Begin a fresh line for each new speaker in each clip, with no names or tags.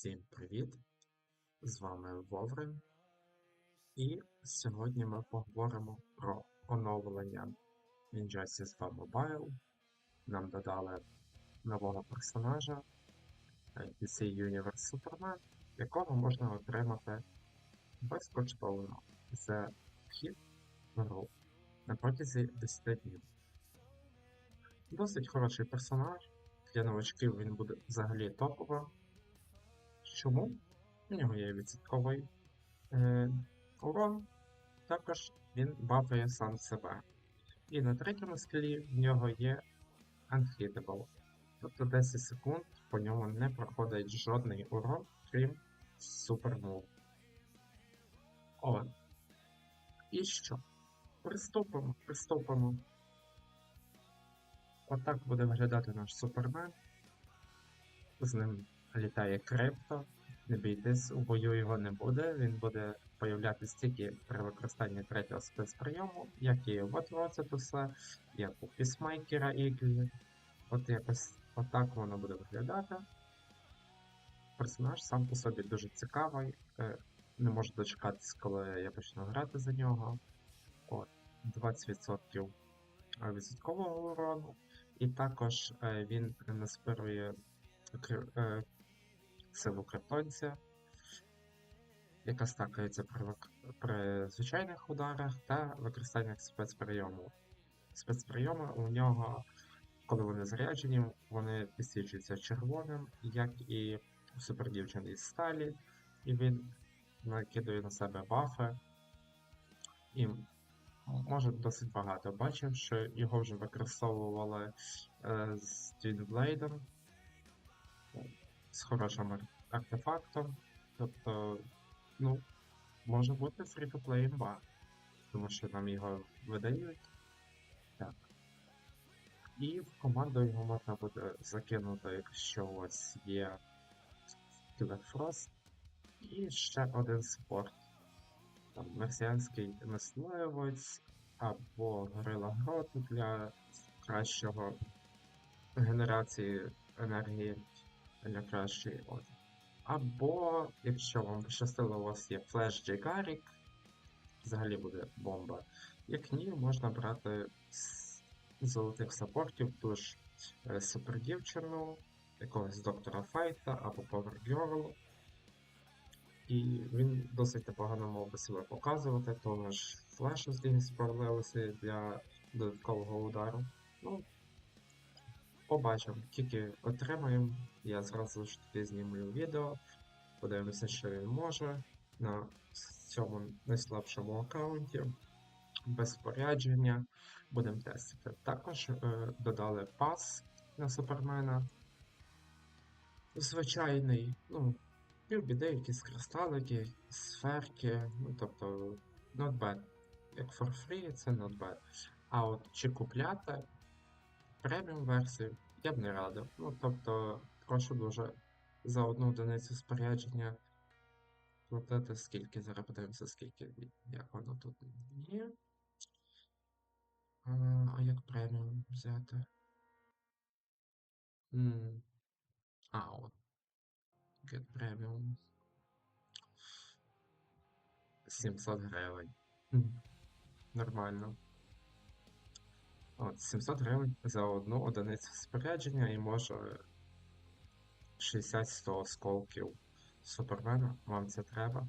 Всім привіт! З вами Воврин. І сьогодні ми поговоримо про оновлення Injustice 2 Mobile. Нам додали нового персонажа е, DC Universe Superman, якого можна отримати безкоштовно за вхід в гру на протязі 10 днів. Досить хороший персонаж. Для новачків він буде взагалі топовим. Чому? У нього є відсотковий е, урон, також він бафає сам себе. І на третьому скілі в нього є Unhittable. Тобто 10 секунд по ньому не проходить жодний урон, крім супермов. О. І що? Приступимо, приступимо. Отак буде виглядати наш супермен. З ним літає крипто. Не бійтесь, у бою його не буде. Він буде появлятися тільки при використанні третього спецприйому, як і в Роцетуса, як у Пісмайкера Іглі. От якось отак воно буде виглядати. Персонаж сам по собі дуже цікавий. е, Не можу дочекатись, коли я почну грати за нього. От, 20% відсоткового урону. І також е, він наспирує силу яка стакається при, при звичайних ударах та використаннях спецприйому. Спецприйоми у нього, коли вони заряджені, вони підсвічуються червоним, як і у супердівчини із сталі, і він накидує на себе бафи. І може досить багато. Бачив, що його вже використовували е, з Твінблейдом з хорошим артефактом. Тобто, ну, може бути free-to-play імба, тому що нам його видають. Так. І в команду його можна буде закинути, якщо вас є Frost. І ще один спорт. Там мерсіанський мисливець або Горила Грот для кращого генерації енергії для кращої от. Або, якщо вам пощастило, у вас є флеш Джейгарік, взагалі буде бомба. Як ні, можна брати з золотих саппортів ту ж е, супердівчину, якогось доктора Файта або Power Girl. І він досить непогано мав би себе показувати, тому ж флеші з ним справлялися для додаткового удару. Ну, побачимо, тільки отримаємо. Я зразу ж таки знімлю відео, подивимося, що він може на цьому найслабшому аккаунті, без спорядження. Будемо тестити. Також е, додали пас на супермена. Звичайний, ну, півбіди, якісь кристалики, сферки, ну тобто not bad. Як for free, це not bad. А от чи купляти преміум версію я б не радив. Ну, тобто, прошу дуже за одну одиницю спорядження платити скільки, зараз подивимося, скільки, як воно тут є. А, як преміум взяти? М, А, от. Get Premium. 700 гривень. Нормально. От, 700 гривень за одну одиницю спорядження і може 60-100 осколків супермена. Вам це треба.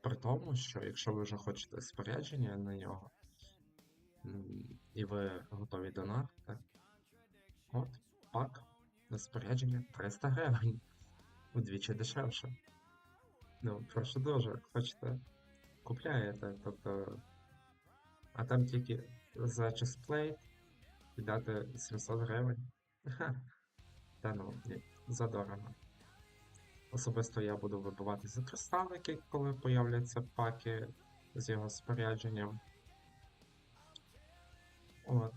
При тому, що якщо ви вже хочете спорядження на нього, і ви готові донатити, от, пак на спорядження 300 гривень. Удвічі дешевше. Ну, прошу дуже, як хочете, купляєте, тобто. А там тільки за чесплей віддати 700 гривень. Ха. Та ну, ні, задорого. Особисто я буду вибивати за кристалики, коли появляться паки з його спорядженням. От.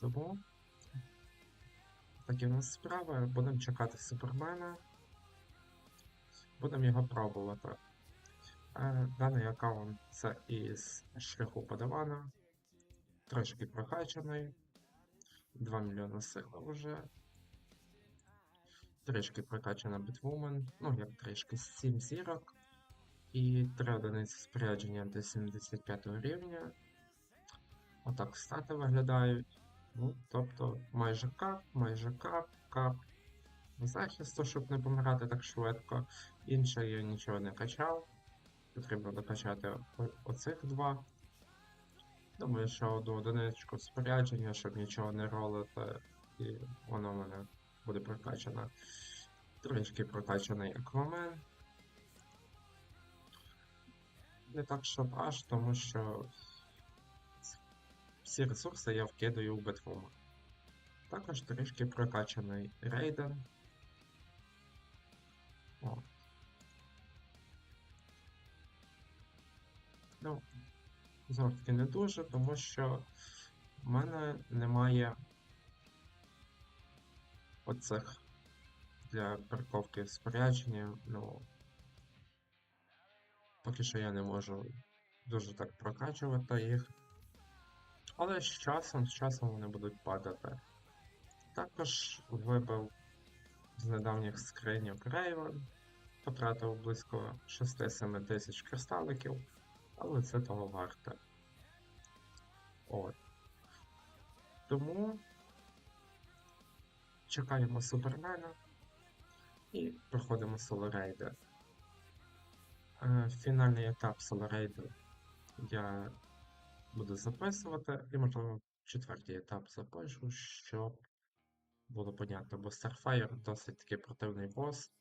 Тому такі у нас справи. Будемо чекати Супермена. Будемо його пробувати. Е, Даний аккаунт це із шляху подавана. Трошки прокачаний. 2 мільйони сили вже. трішки прокачана Бетвумен, ну як трішки 7 зірок. І 3 одиниці спорядження до 75 рівня. Отак стати виглядають. Ну, тобто майже кап, майже кап, кап. Захисту, щоб не помирати так швидко. Інше я нічого не качав. Потрібно докачати оцих два. Думаю, що одну одиничку спорядження, щоб нічого не ролити, і воно в мене буде прокачано. Трішки прокачаний аквамен. Не так, щоб аж, тому що всі ресурси я вкидаю в Бетвума. Також трішки прокачаний Рейден. О. Ну, знову ж таки не дуже, тому що в мене немає оцих для парковки спорядження, ну. Поки що я не можу дуже так прокачувати їх. Але з часом, з часом вони будуть падати. Також вибив з недавніх скриньок Рейвен, потратив близько 6-7 тисяч кристаликів, але це того варте. От. Тому чекаємо Супермена і проходимо солорейди. Фінальний етап солорейду я буду записувати, і, можливо, четвертий етап запишу, щоб було понятно, бо Starfire досить таки противний бос,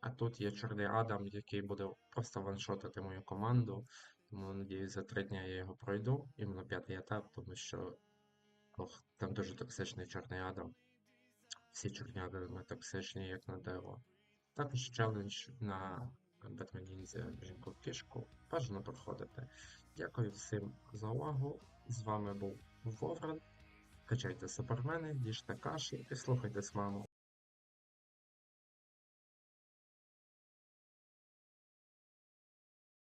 а тут є Чорний Адам, який буде просто ваншотити мою команду. Тому, надіюсь, за три дня я його пройду, іменно п'ятий етап, тому що ох, там дуже токсичний Чорний Адам. Всі чорні Адами токсичні, як на диво. Також челендж на Ninja жінку в кішку. Бажано проходити. Дякую всім за увагу. З вами був Вовран. Качайте супермени, їжте каші і слухайте маму.